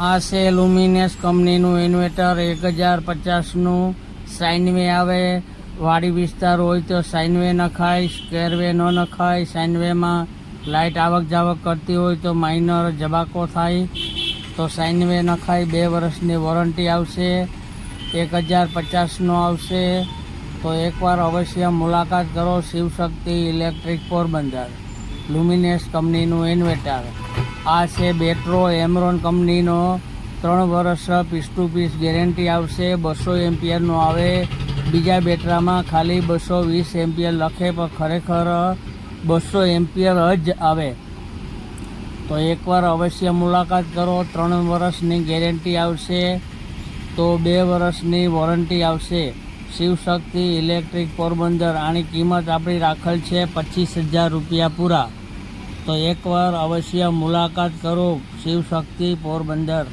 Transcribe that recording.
આ છે લુમિનેસ કંપનીનું ઇન્વર્ટર એક હજાર પચાસનું સાઇનવે આવે. વાડી વિસ્તાર હોય તો સાઇનવે નખાય સ્કેરવે ન નખાય. સાઇનવેમાં લાઇટ આવક જાવક કરતી હોય તો માઇનર જબાકો થાય. તો સાઇનવે નખાય બે વર્ષની વોરંટી આવશે. એક હજાર પચાસનો આવશે. તો એકવાર અવશ્ય મુલાકાત કરો. શિવશક્તિ ઇલેક્ટ્રિક પોરબંદર. લુમિનેસ કંપનીનું ઇન્વર્ટર. આ છે બેટ્રો એમરોન કંપનીનો. ત્રણ વર્ષ પીસ ટુ પીસ ગેરંટી આવશે, બસો એમ્પિયરનો આવે. બીજા બેટરામાં ખાલી બસો વીસ એમ્પિયર લખે, પણ ખરેખર બસો એમ્પિયર જ આવે. તો એકવાર અવશ્ય મુલાકાત કરો, ત્રણ વર્ષની ગેરંટી આવશે, તો બે વર્ષની વોરંટી આવશે. શિવશક્તિ ઇલેક્ટ્રિક પોરબંદર, આની કિંમત આપણી રાખેલ છે પચીસ હજાર રૂપિયા પૂરા. તો એકવાર અવશ્ય મુલાકાત કરો શિવશક્તિ પોરબંદર.